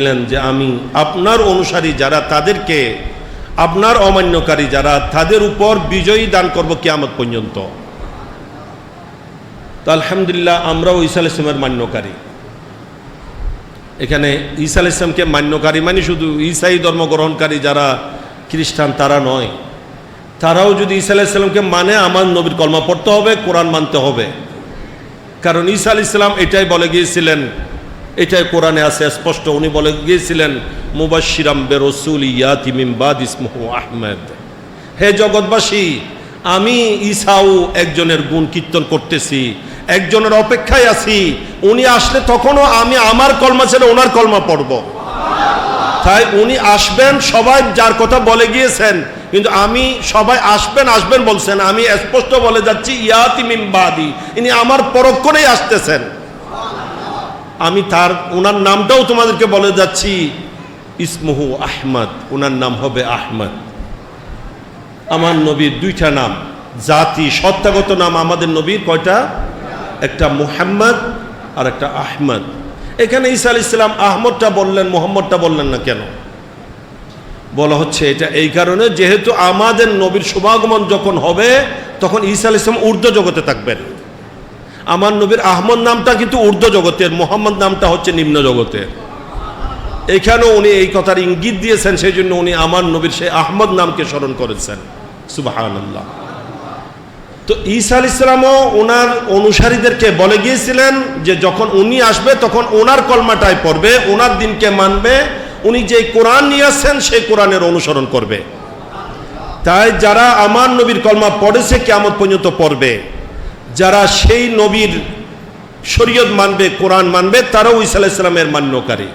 বললেন যে আমি আপনার অনুসারী যারা তাদেরকে, আপনার অমান্যকারী যারা, তাদের উপর বিজয়ী দান করব কিয়ামত পর্যন্ত। তো আলহামদুলিল্লাহ আমরাও ঈসা আল ইসলামের মান্যকারী। এখানে ঈসা আল ইসলামকে মান্যকারী মানে শুধু ঈসাই ধর্ম গ্রহণকারী যারা খ্রিস্টান তারা নয়। তারাও যদি ঈসা আলাহ ইসলামকে মানে আমার নবীর কলমা পড়তে হবে, কোরআন মানতে হবে। কারণ ঈসা আল ইসলাম এটাই বলে গিয়েছিলেন এটাই কোরআনে আছে, স্পষ্ট। উনি বলে, গিয়েছিলেন মুবাশিরাম বে রসুল বাদ ইসমহ আহমেদ। হে জগৎবাসী, আমি ঈসাও একজনের গুণ কীর্তন করতেছি, একজনের অপেক্ষায় আছি। উনি আসলে তখনও আমি আমার কলমা ছেড়ে ওনার কলমা পড়ব। তাই উনি আসবেন, সবাই যার কথা বলে গিয়েছেন, কিন্তু আমি সবাই আসবেন আসবেন বলছেন। আমি স্পষ্ট বলে যাচ্ছি ইয়াতিমিম বাদি, ইনি আমার পরক্ষণেই আসতেছেন। আমি তার ওনার নামটাও তোমাদেরকে বলে যাচ্ছি। ইসমহু আহমদ ওনার নাম হবে আহমদ। আমার নবীর দুইটা নাম, জাতি, সত্তাগত নাম আমাদের নবীর কয়টা? একটা মুহাম্মদ আর একটা আহমদ। এখানে ঈসা আল ইসলাম আহমদটা বললেন, মোহাম্মদটা বললেন না কেন? বলা হচ্ছে এটা এই কারণে, যেহেতু আমাদের নবীর শুভাগমন যখন হবে, তখন ঈসা আল ইসলাম ঊর্ধ্ব জগতে থাকবেন। আমার নবীর আহমদ নামটা কিন্তু ঊর্ধ্ব জগতের, মোহাম্মদ নামটা হচ্ছে নিম্ন জগতের। এখানেও উনি এই কথার ইঙ্গিত দিয়েছেন, সেই জন্য উনি আমার নবীর সেই আহমদ নামকে স্মরণ করেছেন। আল্লাহ তো ঈসা আল ইসলামও ওনার অনুসারীদেরকে বলে গিয়েছিলেন যে যখন উনি আসবে, তখন ওনার কলমাটায় পড়বে, ওনার দিনকে মানবে, উনি যে কোরআন নিয়ে আসছেন, সেই কোরআনের অনুসরণ করবে। তাই যারা আমার নবীর কলমা পড়েছে কেমন পর্যন্ত পড়বে। যারা সেই নবীর শরীয়ত মানবে, কোরআন মানবে, তারাও ঈসা আলাহ ইসলামের মান্যকারী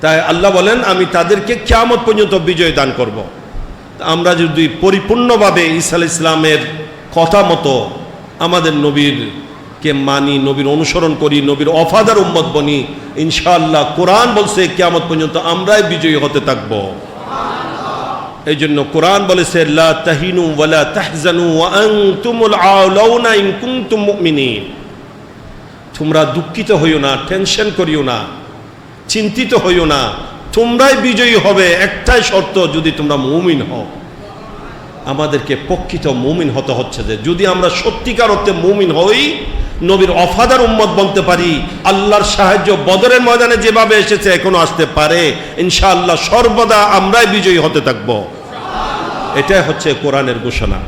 তাই আল্লাহ বলেন, আমি তাদেরকে কেয়ামত পর্যন্ত বিজয় দান করব। আমরা যদি পরিপূর্ণভাবে ঈসা ইসলামের কথা মতো আমাদের নবীর কে মানি, নবীর অনুসরণ করি, নবীর অফাদার উম্মত বনি, ইনশাআল্লাহ কোরআন বলছে কেয়ামত পর্যন্ত আমরাই বিজয়ী হতে থাকব এই জন্য কোরআন বলেছে, লা তাহিনু তোমরা দুঃখিত হইও না, টেনশন করিও না, চিন্তিত হইও না। তোমরাই বিজয়ী হবে, একটাই শর্ত, যদি তোমরা মুমিন হও। আমাদেরকে প্রকৃত মুমিন হতে হচ্ছে যে, যদি আমরা সত্যিকার অর্থে মুমিন হই, নবীর অফাদার উম্মত বলতে পারি, আল্লাহর সাহায্য বদরের ময়দানে যেভাবে এসেছে, এখনও আসতে পারে। ইনশাআল্লাহ সর্বদা আমরাই বিজয়ী হতে থাকব। এটাই হচ্ছে কোরআনের ঘোষণা।